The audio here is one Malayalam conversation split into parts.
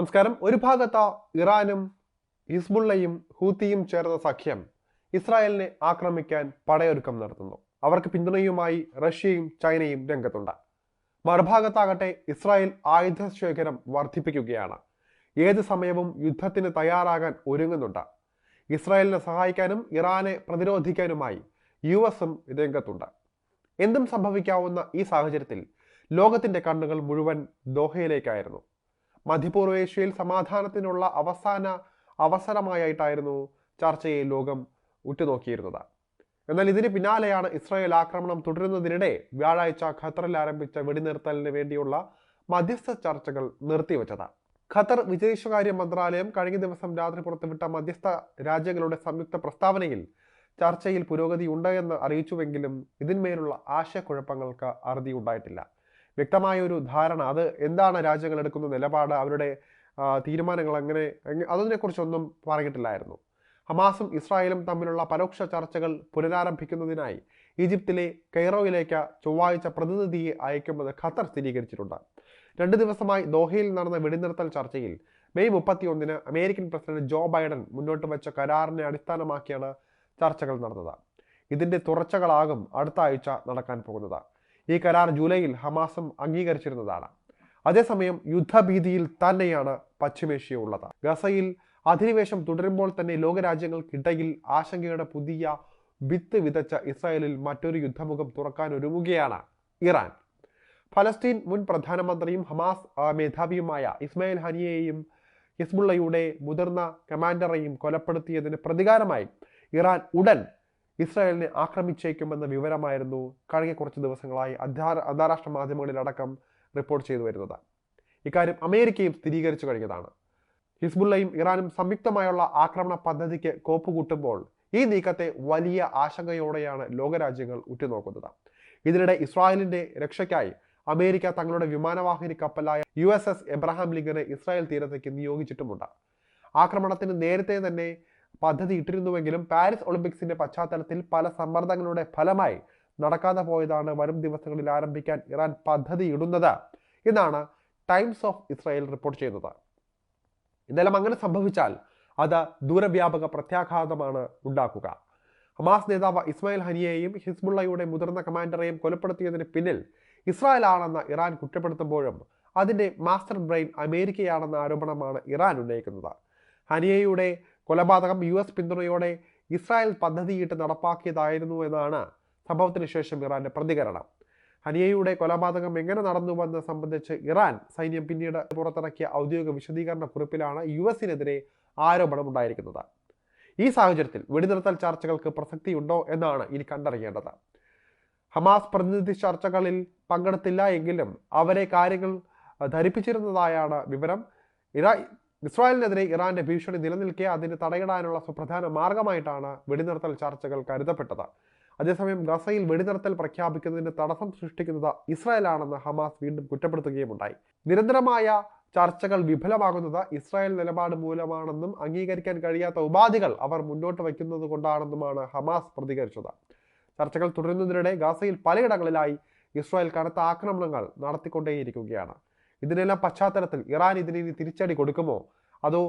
നമസ്കാരം. ഒരു ഭാഗത്ത് ഇറാനും ഹിസ്ബുള്ളയും ഹൂത്തിയും ചേർന്ന സഖ്യം ഇസ്രായേലിനെ ആക്രമിക്കാൻ പടയൊരുക്കം നടത്തുന്നു. അവർക്ക് പിന്തുണയുമായി റഷ്യയും ചൈനയും രംഗത്തുണ്ട്. മറുഭാഗത്താകട്ടെ ഇസ്രായേൽ ആയുധ ശേഖരം വർദ്ധിപ്പിക്കുകയാണ്. ഏത് സമയവും യുദ്ധത്തിന് തയ്യാറാകാൻ ഒരുങ്ങുന്നുണ്ട്. ഇസ്രായേലിനെ സഹായിക്കാനും ഇറാനെ പ്രതിരോധിക്കാനുമായി യു എസും രംഗത്തുണ്ട്. എന്തും സംഭവിക്കാവുന്ന ഈ സാഹചര്യത്തിൽ ലോകത്തിന്റെ കണ്ണുകൾ മുഴുവൻ ദോഹയിലേക്കായിരുന്നു. മധ്യപൂർവേഷ്യയിൽ സമാധാനത്തിനുള്ള അവസാന അവസരമായിട്ടായിരുന്നു ചർച്ചയെ ലോകം ഉറ്റുനോക്കിയിരുന്നത്. എന്നാൽ ഇതിന് പിന്നാലെയാണ് ഇസ്രായേൽ ആക്രമണം തുടരുന്നതിനിടെ വ്യാഴാഴ്ച ഖത്തറിൽ ആരംഭിച്ച വെടിനിർത്തലിന് വേണ്ടിയുള്ള മധ്യസ്ഥ ചർച്ചകൾ നിർത്തിവെച്ചത്. ഖത്തർ വിദേശകാര്യ മന്ത്രാലയം കഴിഞ്ഞ ദിവസം രാത്രി പുറത്തുവിട്ട മധ്യസ്ഥ രാജ്യങ്ങളുടെ സംയുക്ത പ്രസ്താവനയിൽ ചർച്ചയിൽ പുരോഗതി ഉണ്ട് എന്ന് അറിയിച്ചുവെങ്കിലും ഇതിന്മേലുള്ള ആശയക്കുഴപ്പങ്ങൾക്ക് അറുതി ഉണ്ടായിട്ടില്ല വ്യക്തമായ ഒരു ധാരണ. അത് എന്താണ് രാജ്യങ്ങൾ എടുക്കുന്ന നിലപാട്? അവരുടെ തീരുമാനങ്ങൾ അങ്ങനെ അതിനെക്കുറിച്ചൊന്നും പറഞ്ഞിട്ടില്ലായിരുന്നു. ഹമാസും ഇസ്രായേലും തമ്മിലുള്ള പരോക്ഷ ചർച്ചകൾ പുനരാരംഭിക്കുന്നതിനായി ഈജിപ്തിലെ കെയ്റോയിലേക്ക് ചൊവ്വാഴ്ച പ്രതിനിധിയെ അയക്കുമെന്ന് ഖത്തർ സ്ഥിരീകരിച്ചിട്ടുണ്ട്. രണ്ട് ദിവസമായി ദോഹയിൽ നടന്ന വെടിനിർത്തൽ ചർച്ചയിൽ മെയ് മുപ്പത്തിയൊന്നിന് അമേരിക്കൻ പ്രസിഡന്റ് ജോ ബൈഡൻ മുന്നോട്ട് വെച്ച കരാറിനെ അടിസ്ഥാനമാക്കിയാണ് ചർച്ചകൾ നടന്നത്. ഇതിന്റെ തുടർച്ചകളാകും അടുത്ത ആഴ്ച നടക്കാൻ പോകുന്നത്. ഈ കരാർ ജൂലൈയിൽ ഹമാസും അംഗീകരിച്ചിരുന്നതാണ്. അതേസമയം യുദ്ധഭീതിയിൽ തന്നെയാണ് പശ്ചിമേഷ്യ ഉള്ളത് ഗസയിൽ അധിനിവേശം തുടരുമ്പോൾ തന്നെ ലോകരാജ്യങ്ങൾക്കിടയിൽ ആശങ്കയുടെ പുതിയ വിത്ത് വിതച്ച ഇസ്രായേലിൽ മറ്റൊരു യുദ്ധമുഖം തുറക്കാൻ ഒരുങ്ങുകയാണ് ഇറാൻ. ഫലസ്തീൻ മുൻ പ്രധാനമന്ത്രിയും ഹമാസ് മേധാവിയുമായ ഇസ്മായിൽ ഹനിയെയും ഹിസ്ബുള്ളയുടെ മുതിർന്ന കമാൻഡറെയും കൊലപ്പെടുത്തിയതിന് പ്രതികാരമായി ഇറാൻ ഉടൻ ഇസ്രായേലിനെ ആക്രമിച്ചേക്കുമെന്ന വിവരമായിരുന്നു കഴിഞ്ഞ കുറച്ച് ദിവസങ്ങളായി അന്താ- അന്താരാഷ്ട്ര മാധ്യമങ്ങളിലടക്കം റിപ്പോർട്ട് ചെയ്തു വരുന്നത്. ഇക്കാര്യം അമേരിക്കയും സ്ഥിരീകരിച്ചു കഴിഞ്ഞതാണ്. ഹിസ്ബുള്ളയും ഇറാനും സംയുക്തമായുള്ള ആക്രമണ പദ്ധതിക്ക് കോപ്പുകൂട്ടുമ്പോൾ ഈ നീക്കത്തെ വലിയ ആശങ്കയോടെയാണ് ലോകരാജ്യങ്ങൾ ഉറ്റുനോക്കുന്നത്. ഇതിനിടെ ഇസ്രായേലിന്റെ രക്ഷയ്ക്കായി അമേരിക്ക തങ്ങളുടെ വിമാനവാഹിനി കപ്പലായ യു എസ് എസ് എബ്രഹാം ലിങ്കനെ ഇസ്രായേൽ തീരത്തേക്ക് നിയോഗിച്ചിട്ടുമുണ്ട്. ആക്രമണത്തിന് നേരത്തെ തന്നെ പദ്ധതി ഇട്ടിരുന്നുവെങ്കിലും പാരീസ് ഒളിമ്പിക്സിന്റെ പശ്ചാത്തലത്തിൽ പല സമ്മർദ്ദങ്ങളുടെ ഫലമായി നടക്കാതെ പോയതാണ് വരും ദിവസങ്ങളിൽ ആരംഭിക്കാൻ ഇറാൻ പദ്ധതി ഇടുന്നത്. എന്നാണ് ടൈംസ് ഓഫ് ഇസ്രായേൽ റിപ്പോർട്ട് ചെയ്യുന്നത്. എന്തായാലും അങ്ങനെ സംഭവിച്ചാൽ അത് ദൂരവ്യാപക പ്രത്യാഘാതമാണ് ഉണ്ടാക്കുക. ഹമാസ് നേതാവ് ഇസ്മായിൽ ഹനിയെയും ഹിസ്ബുള്ളയുടെ മുതിർന്ന കമാൻഡറെയും കൊലപ്പെടുത്തിയതിന് പിന്നിൽ ഇസ്രായേൽ ആണെന്ന് ഇറാൻ കുറ്റപ്പെടുത്തുമ്പോഴും അതിന്റെ മാസ്റ്റർ ബ്രെയിൻ അമേരിക്കയാണെന്ന ആരോപണമാണ് ഇറാൻ ഉന്നയിക്കുന്നത്. ഹനിയയുടെ കൊലപാതകം യു എസ് പിന്തുണയോടെ ഇസ്രായേൽ പദ്ധതിയിട്ട് നടപ്പാക്കിയതായിരുന്നു എന്നാണ് സംഭവത്തിന് ശേഷം ഇറാന്റെ പ്രതികരണം. ഹനിയയുടെ കൊലപാതകം എങ്ങനെ നടന്നുവെന്ന് സംബന്ധിച്ച് ഇറാൻ സൈന്യം പിന്നീട് പുറത്തിറക്കിയ ഔദ്യോഗിക വിശദീകരണ കുറിപ്പിലാണ് യു എസിനെതിരെ ആരോപണം ഉണ്ടായിരിക്കുന്നത്. ഈ സാഹചര്യത്തിൽ വെടിനിർത്തൽ ചർച്ചകൾക്ക് പ്രസക്തിയുണ്ടോ എന്നാണ് ഇനി കണ്ടറിയേണ്ടത്. ഹമാസ് പ്രതിനിധി ചർച്ചകളിൽ പങ്കെടുത്തില്ല എങ്കിലും അവരെ കാര്യങ്ങൾ ധരിപ്പിച്ചിരുന്നതായാണ് വിവരം. ഇറാ ഇസ്രായേലിനെതിരെ ഇറാന്റെ ഭീഷണി നിലനിൽക്കെ അതിന് തടയിടാനുള്ള സുപ്രധാന മാർഗമായിട്ടാണ് വെടിനിർത്തൽ ചർച്ചകൾ കരുതപ്പെട്ടത്. അതേസമയം ഗസയിൽ വെടിനിർത്തൽ പ്രഖ്യാപിക്കുന്നതിന് തടസ്സം സൃഷ്ടിക്കുന്നത് ഇസ്രായേലാണെന്ന് ഹമാസ് വീണ്ടും കുറ്റപ്പെടുത്തുകയുമുണ്ടായി. നിരന്തരമായ ചർച്ചകൾ വിഫലമാകുന്നത് ഇസ്രായേൽ നിലപാട് മൂലമാണെന്നും അംഗീകരിക്കാൻ കഴിയാത്ത ഉപാധികൾ അവർ മുന്നോട്ട് വയ്ക്കുന്നത് കൊണ്ടാണെന്നുമാണ് ഹമാസ് പ്രതികരിച്ചത്. ചർച്ചകൾ തുടരുന്നതിനിടെ ഗാസയിൽ പലയിടങ്ങളിലായി ഇസ്രായേൽ കനത്ത ആക്രമണങ്ങൾ നടത്തിക്കൊണ്ടേയിരിക്കുകയാണ്. ഇതിനെല്ലാം പശ്ചാത്തലത്തിൽ ഇറാൻ ഇതിന് ഇനി തിരിച്ചടി കൊടുക്കുമോ? അതോ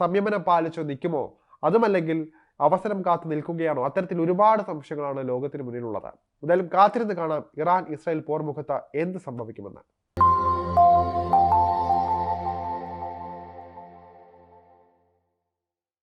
സംയമനം പാലിച്ചോ നിൽക്കുമോ? അതുമല്ലെങ്കിൽ അവസരം കാത്തു നിൽക്കുകയാണോ? അത്തരത്തിൽ ഒരുപാട് സംശയങ്ങളാണ് ലോകത്തിന് മുന്നിലുള്ളത്. എന്തായാലും കാത്തിരുന്ന് കാണാം ഇറാൻ ഇസ്രായേൽ പോർമുഖത്ത് എന്ത് സംഭവിക്കുമെന്ന്.